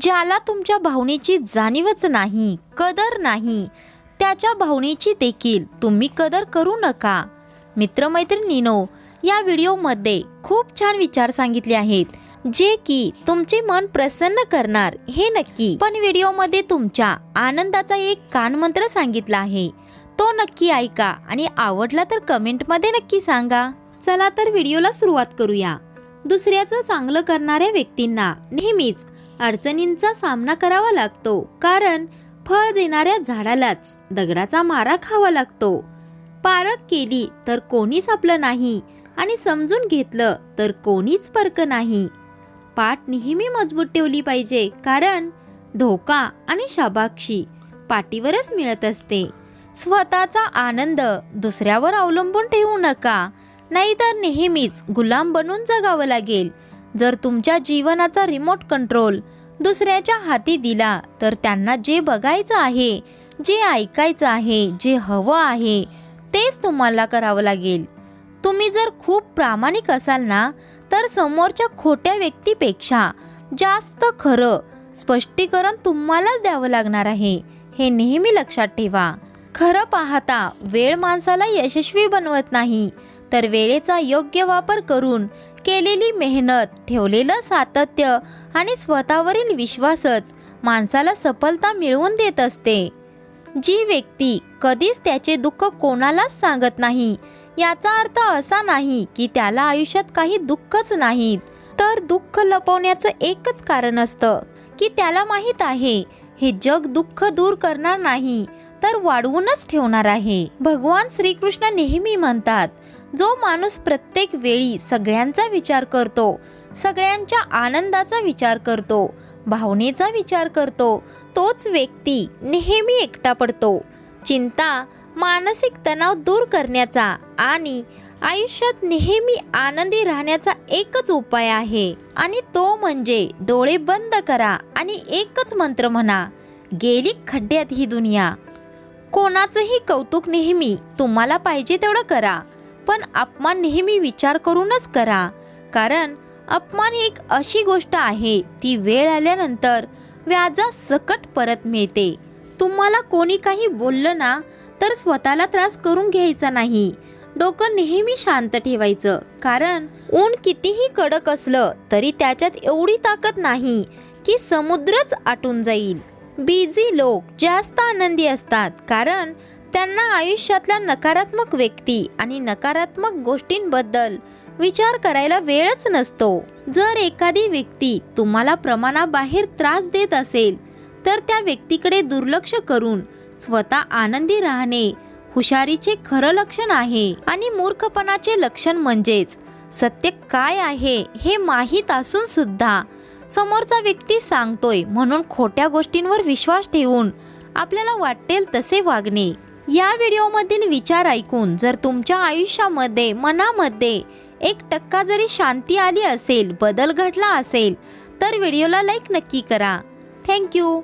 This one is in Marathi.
ज्याला तुमच्या भावनेची जाणीवच नाही कदर नाही त्याच्या भावनेची देखील तुम्ही कदर करू नका. मित्रमैत्रिणीनो या व्हिडिओमध्ये खूप छान विचार सांगितले आहेत जे की तुमचे मन प्रसन्न करणार हे नक्की. पण व्हिडिओमध्ये तुमच्या आनंदाचा एक कानमंत्र सांगितला आहे तो नक्की ऐका आणि आवडला तर कमेंटमध्ये नक्की सांगा. चला तर व्हिडिओला सुरुवात करूया. दुसऱ्याचं चांगलं करणाऱ्या व्यक्तींना नेहमीच अडचणींचा सामना करावा लागतो. कारण फळ देणाऱ्या झाडालाच दगडाचा मारा खावा लागतो. पारख केली तर कोणीच आपलं नाही आणि समजून घेतलं तर कोणीच परक नाही. पाठ नेहमी मजबूत ठेवली पाहिजे कारण धोका आणि शाबाक्षी पाठीवरच मिळत असते. स्वतःचा आनंद दुसऱ्यावर अवलंबून ठेवू नका. नाहीतर नेहमीच गुलाम बनून जगावं लागेल. जर तुमच्या जीवनाचा रिमोट कंट्रोल दुसऱ्याच्या हाती दिला तर त्यांना जे बघायचं आहे जे ऐकायचं आहे जे हवं आहे तेच तुम्हाला करावं लागेल. तुम्ही जर खूप प्रामाणिक असाल ना तर समोरच्या खोट्या व्यक्तीपेक्षा जास्त खरं स्पष्टीकरण तुम्हालाच द्यावं लागणार आहे. हे नेहमी लक्षात ठेवा. खरं पाहता वेळ माणसाला यशस्वी बनवत नाही तर वेळेचा योग्य वापर करून केलेली मेहनत ठेवलेलं सातत्य आणि स्वतःवरील विश्वासच माणसाला सफलता मिळवून देत असते. जी व्यक्ती कधीच त्याचे दुःख कोणालाच सांगत नाही याचा अर्थ असा नाही की त्याला आयुष्यात काही दुःखच नाहीत तर दुःख लपवण्याचं एकच कारण असतं की त्याला माहीत आहे हे जग दुःख दूर करणार नाही तर वाढवूनच ठेवणार आहे. भगवान श्रीकृष्ण नेहमी म्हणतात जो माणूस प्रत्येक वेळी सगळ्यांचा विचार करतो सगळ्यांच्या आनंदाचा विचार करतो भावनेचा विचार करतो तोच व्यक्ती नेहमी एकटा पडतो. चिंता मानसिक तणाव दूर करण्याचा आणि आयुष्यात नेहमी आनंदी राहण्याचा एकच उपाय आहे. आणि तो म्हणजे डोळे बंद करा आणि एकच मंत्र म्हणा गेली खड्ड्यात ही दुनिया. कोणाचंही कौतुक नेहमी तुम्हाला पाहिजे तेवढं करा पण अपमान नेहमी विचार करूनच करा. कारण अपमान एक अशी गोष्ट आहे ती वेळ आल्यानंतर व्याजा सकट परत मिळते. तुम्हाला कोणी काही बोललं ना तर स्वतःला त्रास करून घ्यायचा नाही. डोकं नेहमी शांत ठेवायचं. कारण ऊन कितीही कडक असलं तरी त्याच्यात एवढी ताकद नाही की समुद्रच आटून जाईल. बिझी लोक जास्त आनंदी असतात कारण त्यांना आयुष्यातल्या नकारात्मक व्यक्ती आणि नकारात्मक गोष्टींबद्दल विचार करायला वेळच नसतो. जर एखादी व्यक्ती तुम्हाला प्रमाणाबाहेर त्रास देत असेल तर त्या व्यक्तीकडे दुर्लक्ष करून स्वतः आनंदी राहणे हुशारीचे खरं लक्षण आहे. आणि मूर्खपणाचे लक्षण म्हणजेच सत्य काय आहे हे माहीत असून सुद्धा समोरचा व्यक्ती सांगतोय म्हणून खोट्या गोष्टींवर विश्वास ठेवून आपल्याला वाटेल तसे वागणे. या व्हिडिओमधील विचार ऐकून जर तुमच्या आयुष्यामध्ये मनामध्ये एक टक्का जरी शांती आली असेल बदल घडला असेल तर व्हिडिओला लाईक नक्की करा. थँक्यू